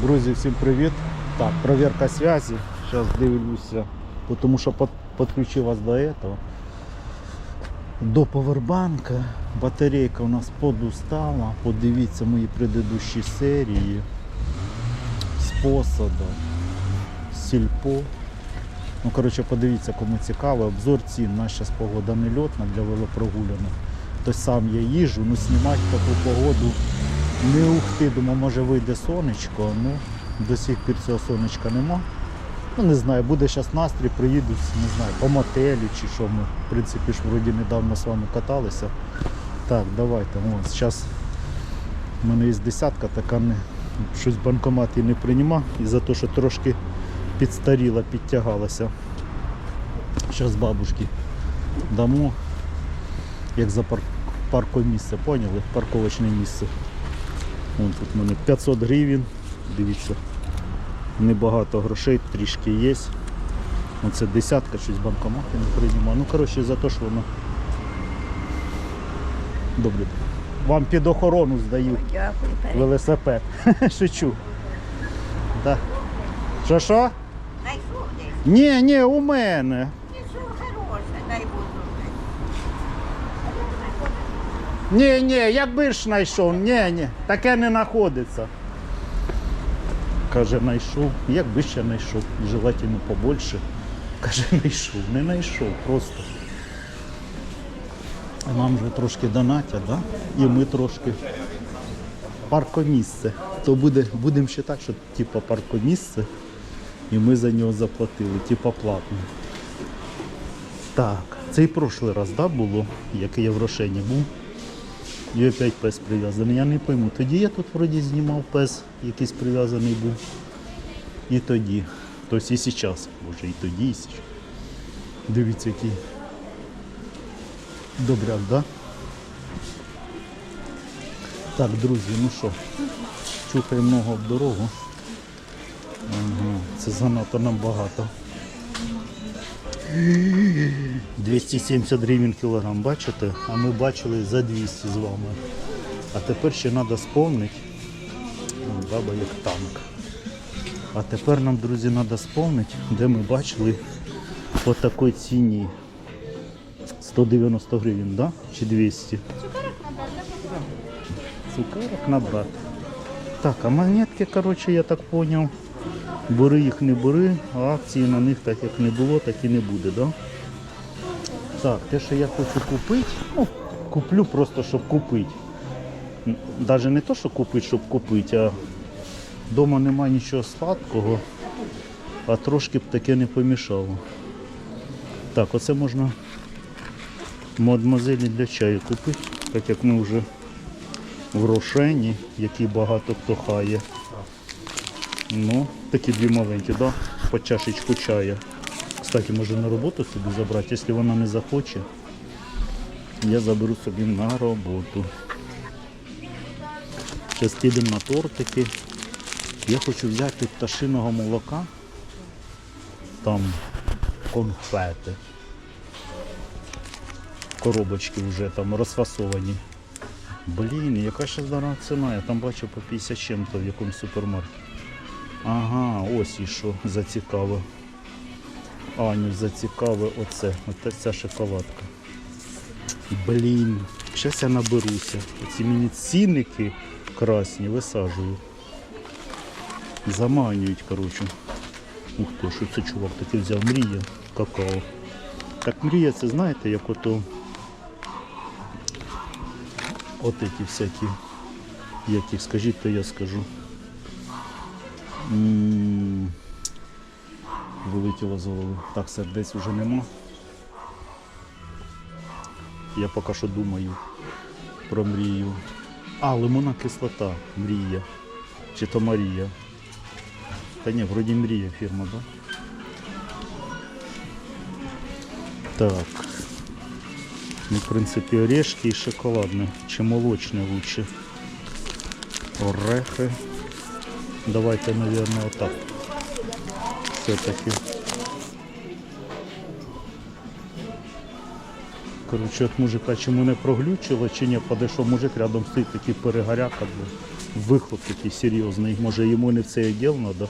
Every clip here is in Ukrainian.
Друзі, всім привіт. Так, проверка связи. Зараз дивлюся, тому що підключив вас до этого. До повербанка. Батарейка у нас подустала. Подивіться мої предыдущі серії. З посада, з сільпо. Ну, коротше, подивіться, кому цікаво. Обзор цін. Нас зараз погода не льотна для велопрогулянок. То сам я їжджу, ну знімати таку погоду не ухти, думаю, може вийде сонечко, ну до сих пір цього сонечка нема. Ну не знаю, буде зараз настрій, приїду, не знаю, по мотелі чи що ми, в принципі ж вроді недавно з вами каталися. Так, давайте. Ось, зараз в мене є десятка, така не, щось банкомат і не приймав, і за те, що трошки підстаріла, підтягалася. Зараз бабушки дамо, як за парк, паркомісце, поняли? Парковочне місце. Вон тут в мене 500 гривень. Дивіться. Небагато грошей, трішки є. Оце десятка, щось банкомат я не приймав. Ну, коротше, за те, що воно. Добре. Вам під охорону здаю Дякую, велосипед. Шучу. Да. Що що? Ні, ні, у мене. Нічого хороше, дай Бог. Ні, ні, якби ж знайшов, ні, ні, таке не знаходиться. Каже, знайшов. Якби ще знайшов, желательно побольше. Каже, знайшов, не знайшов, просто. Нам вже трошки донатять, да? і ми трошки паркомісце. То буде, будемо вважати, що типу паркомісце, і ми за нього заплатили, типу платно. Так, це і прошлий раз да, було, який я в Рошені був. І опять пес прив'язаний. Я не пойму. Тоді я тут вроді знімав пес, якийсь прив'язаний був. І тоді. Тобто і зараз. Може і тоді, і зараз. Дивіться, який добряк, да? Так, друзі, ну що, чухаємо ногу в дорогу. Ага, це занадто нам багато. 270 гривень кілограм, бачите? А ми бачили за 200 з вами. А тепер ще треба сповнити. Баба як танк. А тепер нам, друзі, треба сповнити, де ми бачили по такій ціні. 190 гривень, да? Чи 200? Цукерок набрати. Так, а монетки, коротше, я так зрозумів. Бери їх не бери, а акції на них так як не було, так і не буде, да? Так, те, що я хочу купити, ну, куплю просто, щоб купити. Навіть не то, що купити, щоб купити, а вдома немає нічого сладкого, а трошки б таке не помішало. Так, оце можна мадмозелі для чаю купити, так як ми вже в рошені, які багато хто хає. Ну, такі дві маленькі, да? по чашечку чая. Кстати, може на роботу собі забрати, якщо вона не захоче, я заберу собі на роботу. Зараз підемо на тортики. Я хочу взяти пташиного молока. Там конфети. Коробочки вже там розфасовані. Блін, яка ще зараз ціна? Я там бачу по 50 чим-то в якомусь супермаркеті. Ага, ось і що зацікаве. Аню зацікаве оце. Оце ця шоколадка. Блін, зараз я наберуся. Оці мені цінники красні висаджую. Заманюють, коротше. Ух ти, що це чувак такий взяв мрія какао. Так мрія, це знаєте, як ото от ці всякі, які, скажіть, то я скажу. М, Вилетіло з голови. Так, сердець вже нема. Я поки що думаю про мрію. А, лимонна кислота, мрія. Чи то Марія. Та ні, вроді мрія фірма, да? Так. Ну, в принципі, орешки і шоколадне. Чи молочне лучше. Орехи. Давайте, наверное, отак. Все-таки. Коротше, от мужика чому не проглючило, чи ні, подійшов мужик рядом стоїть такий перегаряка. Блин. вихлоп такий серйозний. Може йому не в цей відділ треба.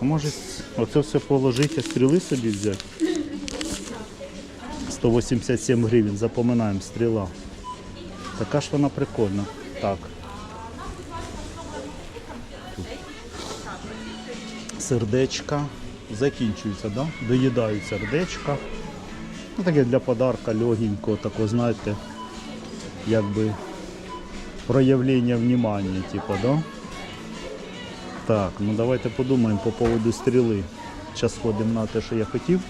А може оце все положити, а стріли собі взяти. 187 гривень, запоминаємо, стріла. Така ж вона прикольна. Так. Сердечка. Закінчуються, да? доїдають сердечка. Ну, таке для подарка легенького, такого, знаєте, якби проявлення внимания, типа, да? Так, ну давайте подумаємо по поводу стріли. Зараз ходимо на те, що я хотів.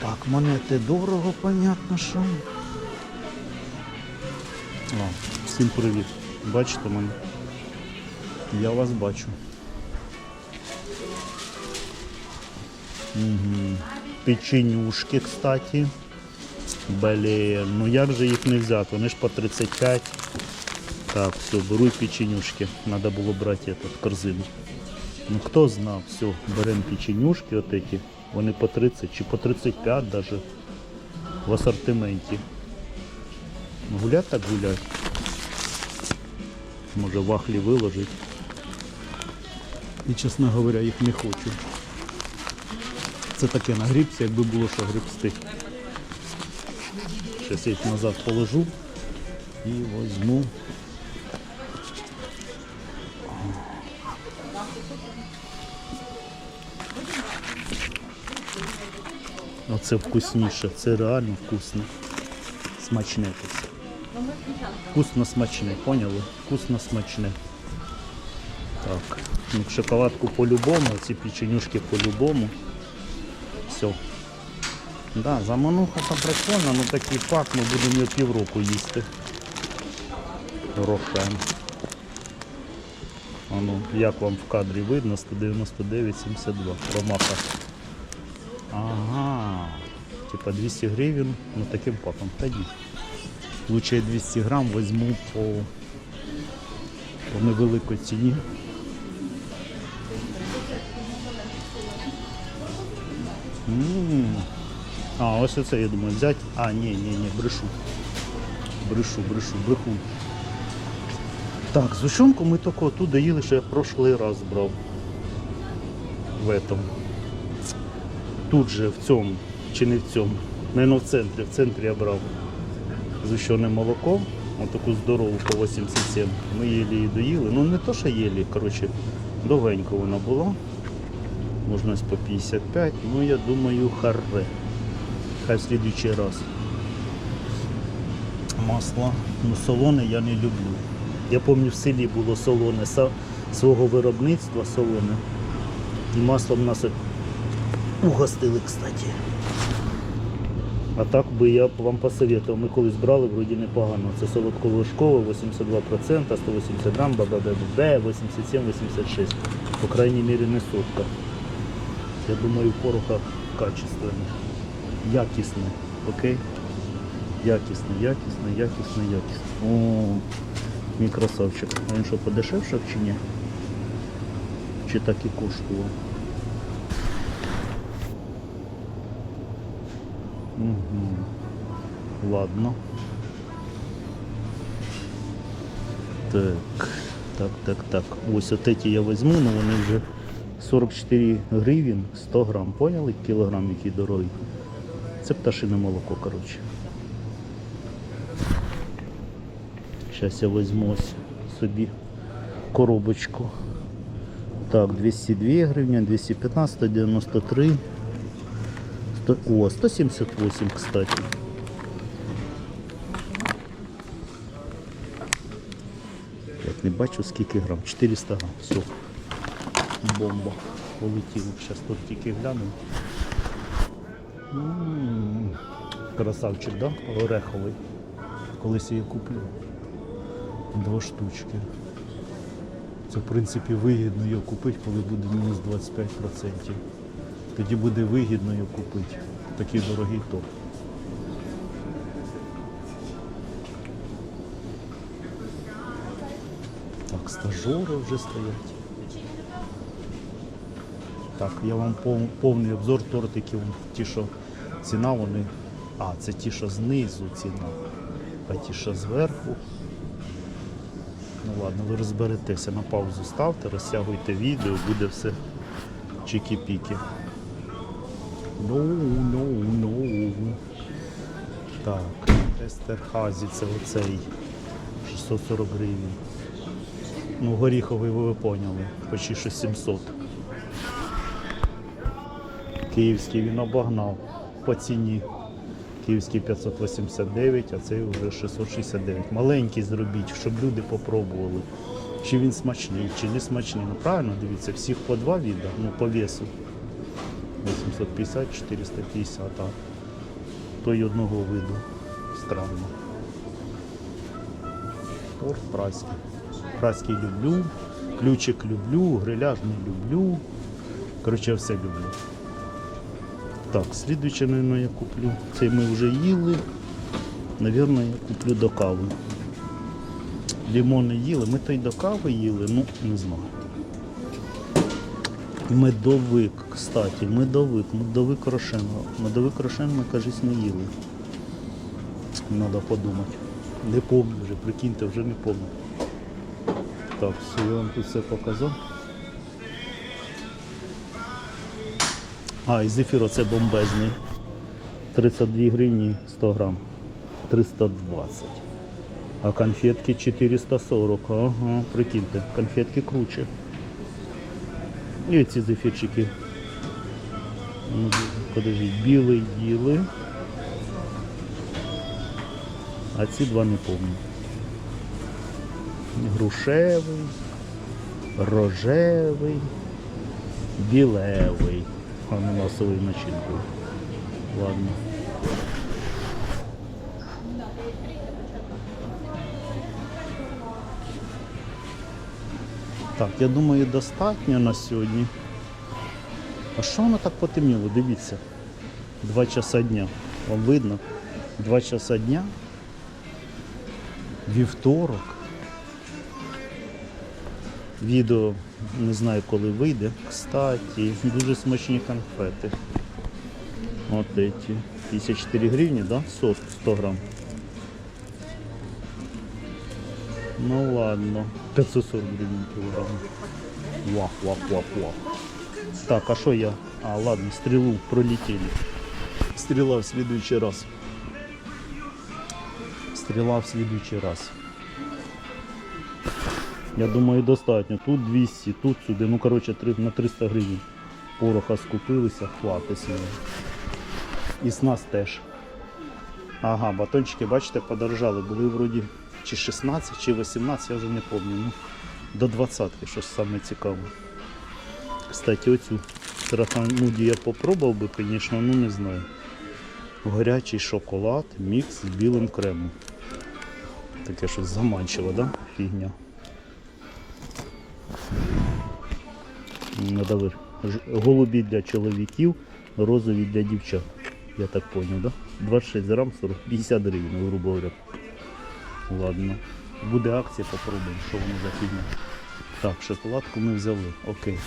Так, монети дорого, понятно, що. О, всім привіт. Бачите мене? Я вас бачу. Угу. Печенюшки, кстати. Блін, ну як же їх не взяти? Вони ж по 35. Так, все, беру печенюшки. Надо було брати этот, корзину. Ну хто знав, все, беремо печенюшки от эти. Вони по 30 чи по 35 даже в асортименті. Гулять так гулять. Може вахлі виложить. І, чесно говоря, їх не хочу. Це таке на якби було що грибсти. Зараз я їх назад положу і возьму. Оце вкусніше, це реально вкусно. Смачне тут. Вкусно смачне, поняли? Вкусно смачне. Так, ну шоколадку по-любому, ці печенюшки по-любому. Все. Да, замануха там прикольно, ну такий пак ми будемо його півроку їсти. Рошен. А ну, як вам в кадрі видно, 199,72. Ромаха. Ага. Типа 200 гривень, ну таким паком ході. Лучше 200 грам возьму по, по невеликій ціні. А, ось оце я думаю взяти. А, ні, ні, ні, брешу. Брешу, брешу, бреху. Так, зущенку ми тільки оттуда їли, що я прошлий раз брав. В этом. Тут же, в цьому, чи не в цьому. Наверно, в центрі. В центрі я брав зущене молоко. Отаку здорову по 87. Ми її доїли. Ну не то, що їли, коротше, довгенько вона була. Можна по 55, ну я думаю, харре. Хай в слідуючий раз. Масло. Ну солоне я не люблю. Я пам'ятаю, в селі було солоне свого виробництва солоне. І маслом нас угостили, кстати. А так би я вам посоветував. Ми колись брали, вроді непогано. Це солодковишкове, 82%, 180 грам, БББ, 87-86. По крайній мірі не сотка. Я думаю, пороха качественне. Якісне. Окей? Якісне, якісне, якісне, якісне. О, мій красавчик. А він що, подешевшав чи ні? Чи так і коштував? Угу. Ладно. Так, так, так, так. Ось от эти я возьму, но вони вже 44 гривень 100 грам. Поняли? Кілограм який дорогий. Це пташине молоко, коротше. Зараз я візьму ось собі коробочку. Так, 202 гривня, 215, 193. Сто- О, 178, кстати. Не бачу скільки грам. 400 грам. Все. Бомба. Полетіло. Зараз тут тільки глянемо. Красавчик, да? Ореховий. Колись я її куплю. Два штучки. Це в принципі вигідно його купити, коли буде мінус 25%. Тоді буде вигідно його купити. Такий дорогий топ. Так, стажори вже стоять. Так, я вам пов- повний обзор тортиків. Ті, що ціна вони. А, це ті, що знизу ціна. а ті, що зверху. Ну ладно, ви розберетеся, на паузу ставте, розтягуйте відео, буде все чики-піки. Ну, ну, ну. Так, Естерхазі це оцей 640 гривень. Ну, горіховий ви поняли, почти що 700. Київський він обогнав по ціні. Київський 589, а цей вже 669. Маленький зробіть, щоб люди попробували. Чи він смачний, чи не смачний. Ну правильно, дивіться, всіх по два віда, ну по весу. 850, 450, а той одного виду. Странно. Торт праський. Праський люблю, ключик люблю, гриляж не люблю. Коротше, все люблю. Так, слідуюче, мабуть, я куплю. Цей ми вже їли. Навірно, я куплю до кави. Лімони їли. Ми то й до кави їли, ну не знаю. Медовик, кстати, медовик, медовик рошен. Медовик рошен ми, кажись, не їли. Треба подумати. Не пам'ятаю вже, прикиньте, вже не пам'ятаю. Так, все, я вам тут все показав. А, і зефір оце бомбезний. 32 гривні 100 грам. 320. А конфетки 440. Ага, прикиньте, конфетки круче. І ці зефірчики. Ну, Подождіть, білий їли. А ці два не помню. Грушевий, рожевий, білевий. Ананасовою начинкою. Ладно. Так, я думаю, достатньо на сьогодні. А що воно так потемніло? Дивіться. Два часа дня. Вам видно? Два часа дня. Вівторок. Відео не знаю коли вийде. Кстати, дуже смачні конфети. От эти. 54 гривні, да? 100, 100 грам. Ну ладно. 540 гривен килограмм. Вах, вах, вах, вах. Так, а что я? А, ладно, стрелу пролетели. Стрела в следующий раз. Стрела в следующий раз. Я думаю, достатньо. Тут 200, тут сюди. Ну, коротше, на 300 гривень. Пороха скупилися, хватить. І з нас теж. Ага, батончики, бачите, подорожали. Були вроді чи 16, чи 18, я вже не пам'ятаю. Ну, до 20 що саме цікаве. Кстати, оцю сарафануді я попробував би, звісно, ну не знаю. Гарячий шоколад, мікс з білим кремом. Таке щось заманчиво, да? Фігня. Надавир. Голубі для чоловіків, розові для дівчат. Я так понял, да? 26 грам 40, 50 гривень, грубо говоря. Ладно. Буде акція, попробуємо, що воно за фігня. Так, шоколадку ми взяли. Окей.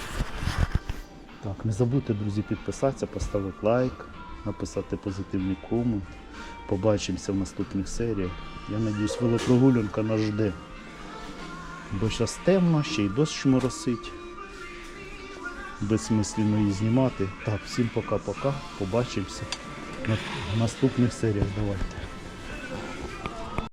Так, не забудьте, друзі, підписатися, поставити лайк, написати позитивний комент. Побачимося в наступних серіях. Я надіюсь, велопрогулянка нас жде. Бо зараз темно, ще й дощ моросить. Безсмислено її знімати. Так, всім пока-пока. Побачимося на наступних серіях. Давайте.